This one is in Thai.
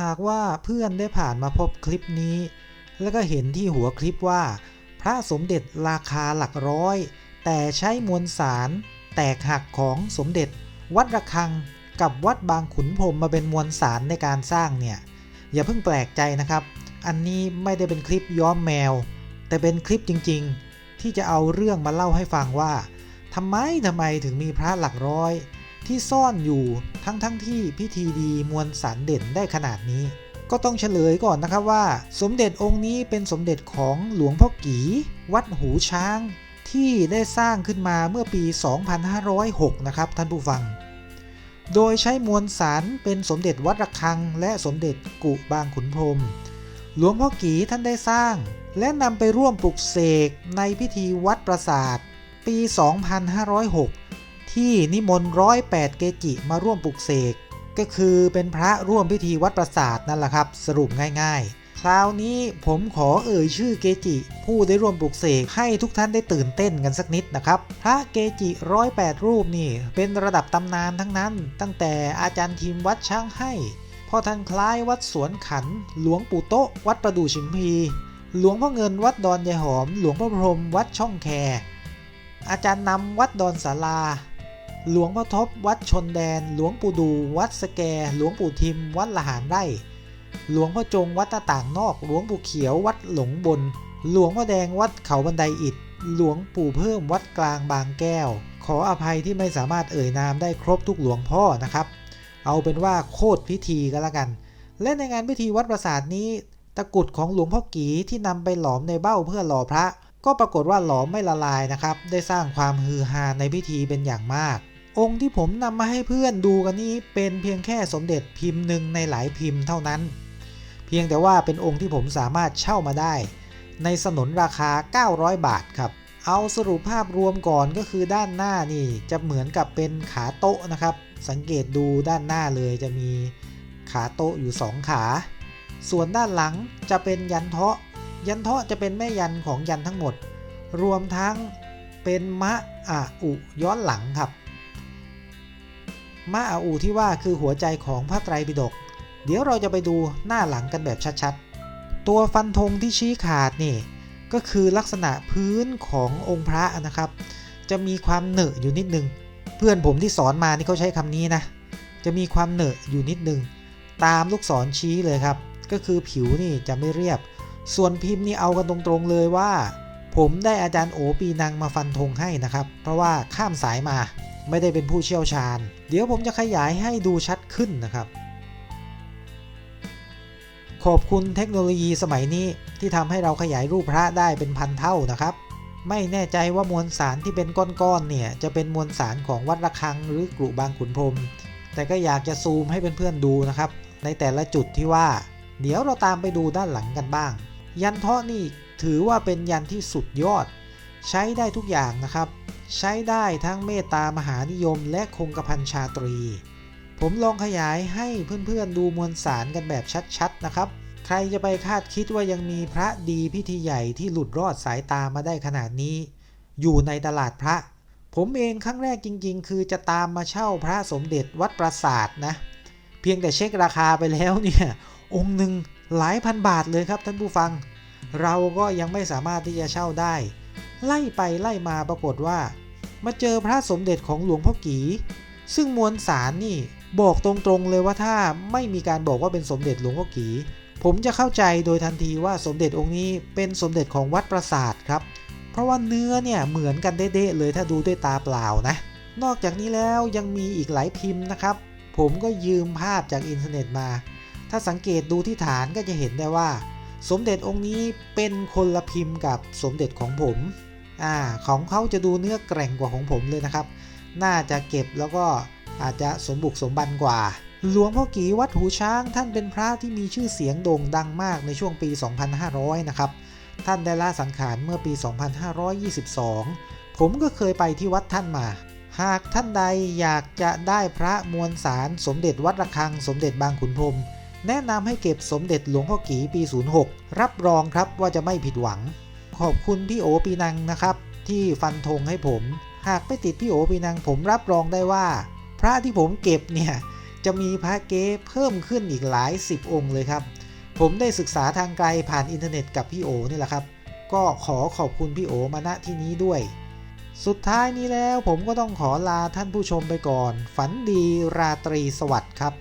หากว่าเพื่อนได้ผ่านมาพบคลิปนี้ แล้วก็เห็นที่หัวคลิปว่า พระสมเด็จราคาหลักร้อย แต่ใช้มวลสารแตกหักของสมเด็จ วัดระฆังกับวัดบางขุนพรมมาเป็นมวลสารในการสร้างเนี่ยอย่าเพิ่งแปลกใจนะครับ อันนี้ไม่ได้เป็นคลิปย้อมแมว แต่เป็นคลิปจริงๆ ที่จะเอาเรื่องมาเล่าให้ฟังว่าทำไมทำไมถึงมีพระหลักร้อย ที่ซ่อนอยู่ทั้งทั้งที่พิธีดีมวลสารเด่นได้ขนาดนี้ ก็ต้องเฉลยก่อนนะครับว่า สมเด็จองค์นี้เป็นสมเด็จของหลวงพ่อกีวัดหูช้าง ที่ได้สร้างขึ้นมาเมื่อปี 2506 นะครับท่านผู้ฟัง โดยใช้มวลสารเป็นสมเด็จวัดระฆัง และสมเด็จกุบางขุนพรมหลวงพ่อกีท่านได้สร้าง และนำไปร่วมปลุกเสกในพิธีวัดปราสาท ปี 2506 ที่นิมนต์ร้อยแปดเกจิมาร่วมปลุกเสกก็คือเป็นพระร่วมพิธีวัดปราสาทนั่นแหละครับ สรุปง่ายๆ คราวนี้ผมขอเอ่ยชื่อเกจิ ผู้ได้ร่วมปลุกเสกให้ทุกท่านได้ตื่นเต้นกันสักนิดนะครับ พระเกจิร้อยแปดรูปนี่ เป็นระดับตำนานทั้งนั้น ตั้งแต่อาจารย์ทีมวัดช้างให้พ่อท่านคล้ายวัดสวนขัน หลวงปู่โตะวัดประดู่ชิมพี หลวงพ่อเงินวัดดอนยายหอม หลวงพ่อพรมวัดช่องแคอาจารย์นำวัดดอนสารา หลวงพ่อทบวัดชนแดน หลวงปู่ดู วัดสแก หลวงปู่ทิม วัดละหารไร่ หลวงพ่อจงวัดตาต่างนอก หลวงปู่เขียววัดหลงบน หลวงพ่อแดงวัดเขาบันไดอิฐ หลวงปู่เพิ่มวัดกลางบางแก้ว ขออภัยที่ไม่สามารถเอ่ยนามได้ครบทุกหลวงพ่อนะครับ เอาเป็นว่าโคตรพิธีก็แล้วกัน และในงานพิธีวัดประสาทนี้ ตะกุดของหลวงพ่อกีที่นำไปหลอมในเบ้าเพื่อหล่อพระก็ปรากฏว่าหลอมไม่ละลายนะครับ ได้สร้างความฮือฮาในพิธีเป็นอย่างมาก องค์ที่ผมนำมาให้เพื่อนดูกันนี้เป็นเพียงแค่สมเด็จพิมพ์หนึ่งในหลายพิมพ์เท่านั้น เพียงแต่ว่าเป็นองค์ที่ผมสามารถเช่ามาได้ ในสนนราคา 900 บาทครับ เอาสรุปภาพรวมก่อนก็คือด้านหน้านี่จะเหมือนกับเป็นขาโต๊ะนะครับ สังเกตดูด้านหน้าเลยจะมีขาโต๊ะอยู่ 2 ขา ส่วนด้านหลังจะเป็นยันเทาะ ยันเทาะจะเป็นแม่ยันของยันทั้งหมด รวมทั้งเป็นมะอาอุย้อนหลังครับ มะอาอุที่ว่าคือหัวใจของพระไตรปิฎกเดี๋ยวเราจะไปดูหน้าหลังกันแบบชัดๆ ตัวฟันธงที่ชี้ขาดนี่ก็คือลักษณะพื้นขององค์พระนะครับ จะมีความเหนอะอยู่นิดนึง เพื่อนผมที่สอนมานี่เขาใช้คำนี้นะ จะมีความเหนอะอยู่นิดนึง ตามลูกศรชี้เลยครับ ก็คือผิวนี่จะไม่เรียบ ส่วนพิมพ์นี่เอากันตรงๆเลยว่า ผมได้อาจารย์โอปีนังมาฟันธงให้นะครับ เพราะว่าข้ามสายมา ไม่ได้เป็นผู้เชี่ยวชาญ เดี๋ยวผมจะขยายให้ดูชัดขึ้นนะครับ ขอบคุณเทคโนโลยีสมัยนี้ที่ทำให้เราขยายรูปพระได้เป็นพันเท่านะครับ ไม่แน่ใจว่ามวลสารที่เป็นก้อนๆเนี่ยจะเป็นมวลสารของวัดระฆังหรือกรุบางขุนพรม แต่ก็อยากจะซูมให้เพื่อนๆดูนะครับ ในแต่ละจุดที่ว่า เดี๋ยวเราตามไปดูด้านหลังกันบ้าง ยันเทาะนี่ถือว่าเป็นยันที่สุดยอด ใช้ได้ทุกอย่างนะครับ ใช้ได้ทั้งเมตตามหานิยมและคงกระพันชาตรี ผมลองขยายให้เพื่อนๆดูมวลสารกันแบบชัดๆนะครับ ใครจะไปคาดคิดว่ายังมีพระดีพิธีใหญ่ที่หลุดรอดสายตามาได้ขนาดนี้ อยู่ในตลาดพระ ผมเองครั้งแรกจริง ๆ คือจะตามมาเช่าพระสมเด็จวัดปราสาทนะ เพียงแต่เช็คราคาไปแล้วเนี่ยองค์หนึ่งหลายพันบาทเลยครับท่านผู้ฟัง เราก็ยังไม่สามารถที่จะเช่าได้ ไล่ไปไล่มาปรากฏว่า มาเจอพระสมเด็จของหลวงพ่อกีซึ่งมวลสารนี่บอกตรงๆเลยว่าถ้าไม่มีการบอกว่าเป็นสมเด็จหลวงพ่อกีผมจะเข้าใจโดยทันทีว่าสมเด็จองค์นี้เป็นสมเด็จของวัดปราสาทครับ เพราะว่าเนื้อเนี่ยเหมือนกันเด๊ะเลยถ้าดูด้วยตาเปล่านะ นอกจากนี้แล้วยังมีอีกหลายพิมพ์นะครับ ผมก็ยืมภาพจากอินเทอร์เน็ตมา ถ้าสังเกตดูที่ฐานก็จะเห็นได้ว่า สมเด็จองค์นี้เป็นคนละพิมพ์กับสมเด็จของผม อ่าของเขาจะดูเนื้อแกร่งกว่าของผมเลยนะครับ น่าจะเก็บแล้วก็อาจจะสมบุกสมบันกว่า หลวงพ่อกีวัดหูช้างท่านเป็นพระที่มีชื่อเสียงโด่งดังมากในช่วงปี 2500 นะครับ ท่านได้ละสังขารเมื่อปี 2522 ผมก็เคยไปที่วัดท่านมา หากท่านใดอยากจะได้พระมวลสาร สมเด็จวัดระฆัง สมเด็จบางขุนพรมแนะนำให้เก็บสมเด็จหลวงพ่อกีปี 06 รับรองครับว่าจะไม่ผิดหวัง ขอบคุณพี่โอปีนังนะครับ ที่ฟันธงให้ผม หากไม่ติดพี่โอปีนังผมรับรองได้ว่า พระที่ผมเก็บเนี่ย จะมีพระเก๊เพิ่มขึ้นอีกหลายสิบองค์เลยครับ ผมได้ศึกษาทางไกลผ่านอินเทอร์เน็ตกับพี่โอนี่แหละครับ ก็ขอขอบคุณพี่โอมาณที่นี้ด้วย สุดท้ายนี้แล้วผมก็ต้องขอลาท่านผู้ชมไปก่อน ฝันดีราตรีสวัสดิ์ครับ